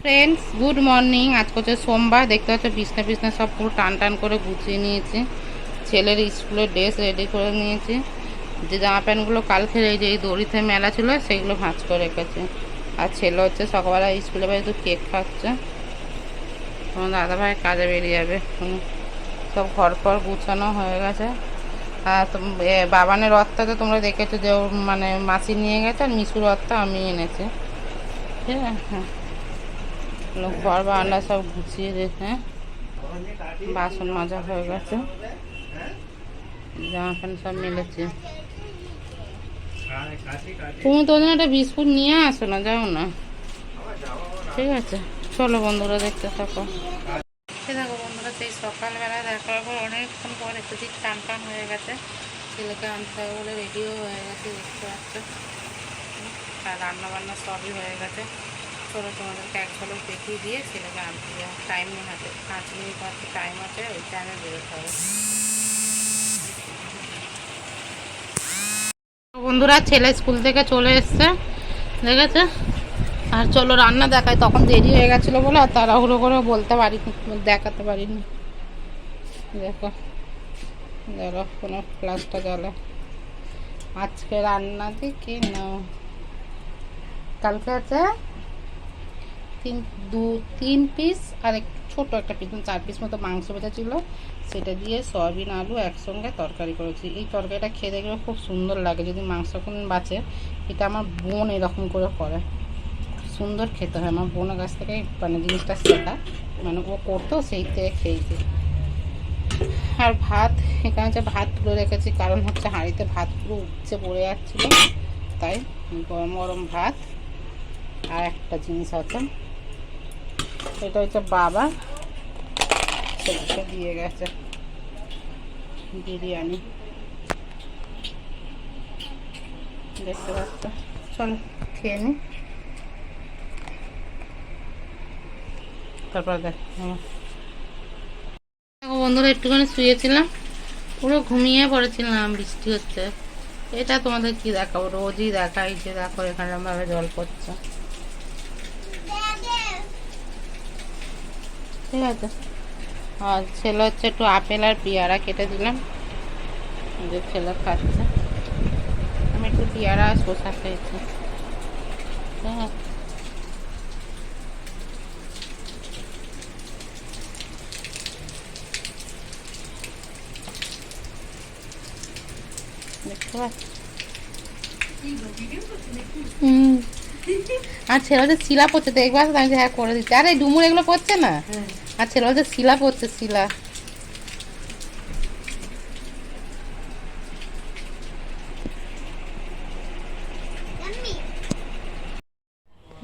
Friends good morning আজ হচ্ছে সোমবার, দেখতে পাচ্ছ বিছনা বিছনা সব পুরো টান টান করে গুছিয়ে নিয়েছি। ছেলের স্কুলের ড্রেস রেডি করে নিয়েছি। যে জামা প্যান্টগুলো কালকে এই যে দড়িতে মেলা ছিল সেগুলো ভাঁজ করে রেখেছে। আর ছেলে হচ্ছে সকালবেলা স্কুলে বাইরে তো কেক খাচ্ছে। তোমার দাদাভাই কাজে বেরিয়ে যাবে। সব ঘর পর গুছানো হয়ে গেছে। আর বাবানের রথটা তো তোমরা দেখেছ যে মানে মাসি নিয়ে গেছে আর মিশুর রথটা আমি এনেছি। ঠিক আছে? হ্যাঁ লোক ঘর বারান্দা সব গুছিয়ে রেখে বাসন মাজা হয়ে গেছে। জামা প্যান্ট সব মিলেছে। তুমি তো একটা বিস্কুট নিয়ে আসো না, যাও না। ঠিক আছে, চলো বন্ধুরা, দেখতে থাকো। দেখো বন্ধুরা, সেই সকালবেলা দেখার পর অনেকক্ষণ পর একটু ঠিক টান টান হয়ে গেছে। ছেলেকে আনতে হবে বলে রেডিও হয়ে গেছে, দেখতে পাচ্ছ। আর রান্না বান্না সবই হয়ে গেছে। চলো তোমাদেরকে এক ঝলক দেখিয়ে দিয়ে ছেলেকে আনতে টাইম নেই হাতে, পাঁচ মিনিট মাত্র টাইম আছে, ওই টাইমে বেরোতে হবে। বন্ধুরা, ছেলে স্কুল থেকে চলে এসছে, দেখেছে? আর চলো রান্না দেখাই, তখন দেরি হয়ে গেছিল বলে আর তাড়াহুড়ো করে বলতে পারিনি, দেখাতে পারিনি। দেখো দেখো কোনো ফ্লাসটা জ্বলে আজকে রান্না দেখি না কালকে আছে তিন, দু, তিন পিস আর এক ছোটো একটা পিস মানে চার পিস মতো মাংস বেচা ছিল। সেটা দিয়ে সয়াবিন, আলু একসঙ্গে তরকারি করেছি। এই তরকারিটা খেয়ে দেখলে খুব সুন্দর লাগে যদি মাংস কোন বাঁচে। এটা আমার বোন এরকম করে করে। সুন্দর খেতে হয়। আমার বোনের কাছ থেকে মানে জিনিসটা শেখা। মানে ও করতো, সেই থেকে খেয়েছি। আর ভাত, এখানে হচ্ছে ভাত তুলে রেখেছি। কারণ হচ্ছে হাঁড়িতে ভাত পুরো উপচে পড়ে যাচ্ছিল। তাই গরম গরম ভাত আর একটা জিনিস আছে। এটা হচ্ছে বাবা। ছেলেকে দিয়ে গেছে। বিরিয়ানি। দেখতে পাচ্ছ? চল, খেয়ে নি। তারপর দেখ। বন্ধুরা, একটুখানি শুয়েছিলাম। পুরো ঘুমিয়ে পড়েছিলাম বৃষ্টি হচ্ছে। এটা তোমাদের কি দেখাবো? রোজই দেখাই যে দেখো এখানে ভাবে জল পড়ছে। ঠিক আছে। আর ছেলে হচ্ছে একটু আপেল আর পেয়ারা কেটে দিলাম। যে ছেলে খাচ্ছে। আমি একটু পেয়ারা আর শসা খেয়েছি। ঠিক আছে। দেখতে পাচ্ছ? হুম। আর ছেলে হচ্ছে শিলা পড়ছে তো একবার আমি হ্যাঁ করে দিচ্ছি। আরে ডুমুর এগুলো পড়ছে না? আর ছেলে হচ্ছে শিলা পড়ছে শিলা।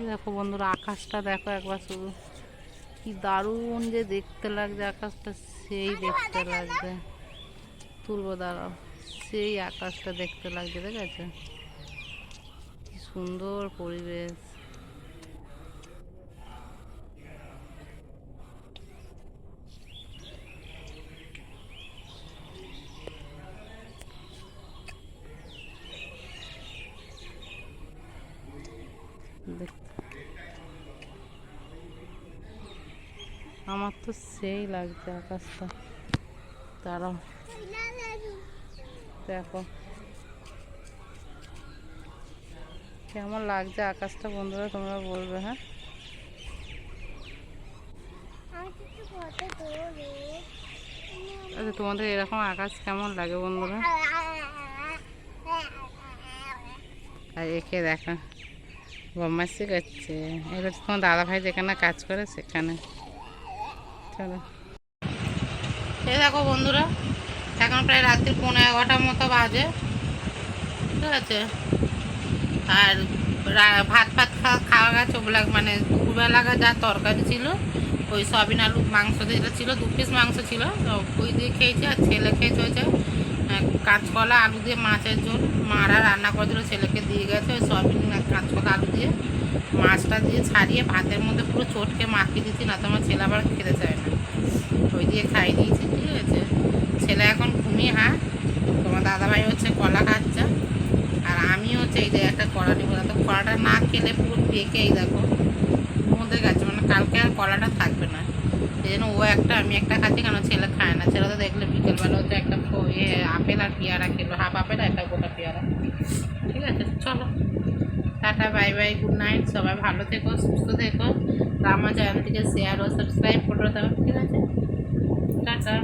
দেখো বন্ধুরা আকাশটা দেখো একবার শুধু। কি দারুণ যে দেখতে লাগছে আকাশটা সেই দেখতে লাগছে। তুলবো দাঁড়াও। সেই আকাশটা দেখতে লাগছে দেখেছে? সুন্দর পরিবেশ। আমার তো সেই লাগছে আকাশটা। তারা দেখো। কেমন লাগছে আকাশটা বন্ধুরা তোমরা বলবে হ্যাঁ? আচ্ছা তোমাদের এরকম আকাশ কেমন লাগে বন্ধুরা? আর একে দেখো বদমাসি করছে। হচ্ছে তোমার দাদা ভাই যেখানে কাজ করে সেখানে। চলো। এই দেখো বন্ধুরা এখন প্রায় রাত্রি পনেরো এগারোটার মতো বাজে। ঠিক আছে? আর ভাত ফাত খাওয়া খাওয়া গেছে, ওগুলা মানে দুপুরবেলা যা তরকারি ছিল, ওই সয়াবিন আলু মাংস যেটা ছিল, দু পিস মাংস ছিল ওই দিয়ে খেয়েছে আর ছেলে খেয়েছে হয়েছে কাঁচকলা আলু দিয়ে মাছের ঝোল মারা রান্না করেছিল ছেলেকে দিয়ে গেছে ওই সয়াবিন কাঁচকলা আলু দিয়ে, মাছটা দিয়ে ছাড়িয়ে ভাতের মধ্যে পুরো চটকে মাখিয়ে দিচ্ছি না তো আমার ছেলে আবার খেতে চায় না। ওই দিয়ে খাই দিয়েছি, ঠিক আছে। ছেলে এখন ঘুমিয়ে হ্যাঁ তোমার দাদাভাই হচ্ছে কলা খাচ্ছে, আর আমি গেছে এই যে একটা কড়া নিব তো কড়াটা না খেলে পুরো পেকে এই দেখো। মধ্যে গেছে মানে কালকে আর কলাটা থাকবে না। এই জন্য ও একটা, আমি একটা খাচ্ছি, কেন ছেলে খায় না। ছেলে তো দেখলে বিকেলবেলা হচ্ছে একটা ইয়ে আপেল আর পেয়ারা খেলো, হাফ আপেল, একটা গোটা পেয়ারা। ঠিক আছে, চলো। Tata, bye bye good night সবাই ভালো থেকো, সুস্থ থেকো। আমার চ্যানেলটিকে শেয়ার ও সাবস্ক্রাইব করে দেবে ঠিক আছে? টাটা।